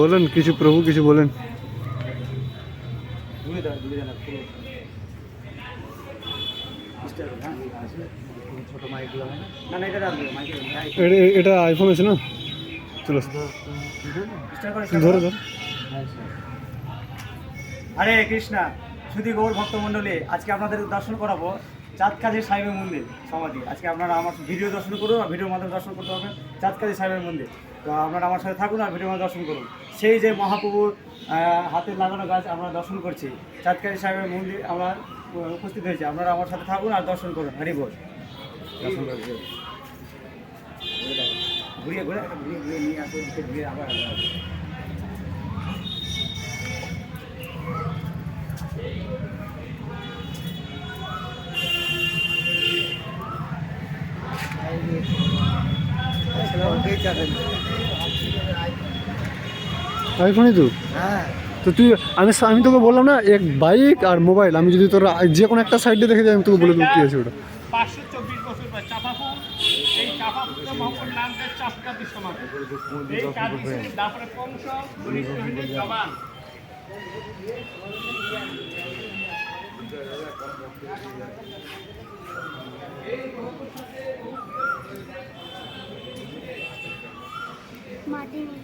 বলেন, কিছু প্রভু, কিছু বলেন। এটা আইফোন আছে না? চলো। ধরো ধরো। হরে কৃষ্ণা শুধু গৌর ভক্তমণ্ডলী, আজকে আপনাদের দর্শন করাবো। চাঁদকাজি সাহেবের মন্দির সমাধি। আজকে আপনারা আমার ভিডিও দর্শন করুন আর ভিডিওর মাধ্যমে দর্শন করতে পারবেন চাঁদকাজি সাহেবের মন্দির। তো আপনারা আমার সাথে থাকুন আর ভিডিওর মাধ্যমে দর্শন করুন। সেই যে মহাপ্রভুর আহ, হাতে লাগানো গাছ আমরা দর্শন করছি চাঁদকাজি সাহেবের মন্দির আমরা উপস্থিত হয়েছি। আপনারা আমার সাথে থাকুন আর দর্শন করুন। হরি বল। দর্শন করুন। ঘুরিয়ে ঘুরে ঘুরিয়ে ঘুরিয়ে নিয়ে আসুন ঘুরিয়ে আবার আইফোনই তো? হ্যাঁ। তো তুই আমি আমি তোকে বললাম না এক বাইক আর মোবাইল আমি যদি তোর যে কোনো একটা সাইডে দেখে যাই আমি তোকে বলে দেবো কি আছে ওটা। পাঁচশো চব্বিশ বছর পর চাপাফুল এই माटी में।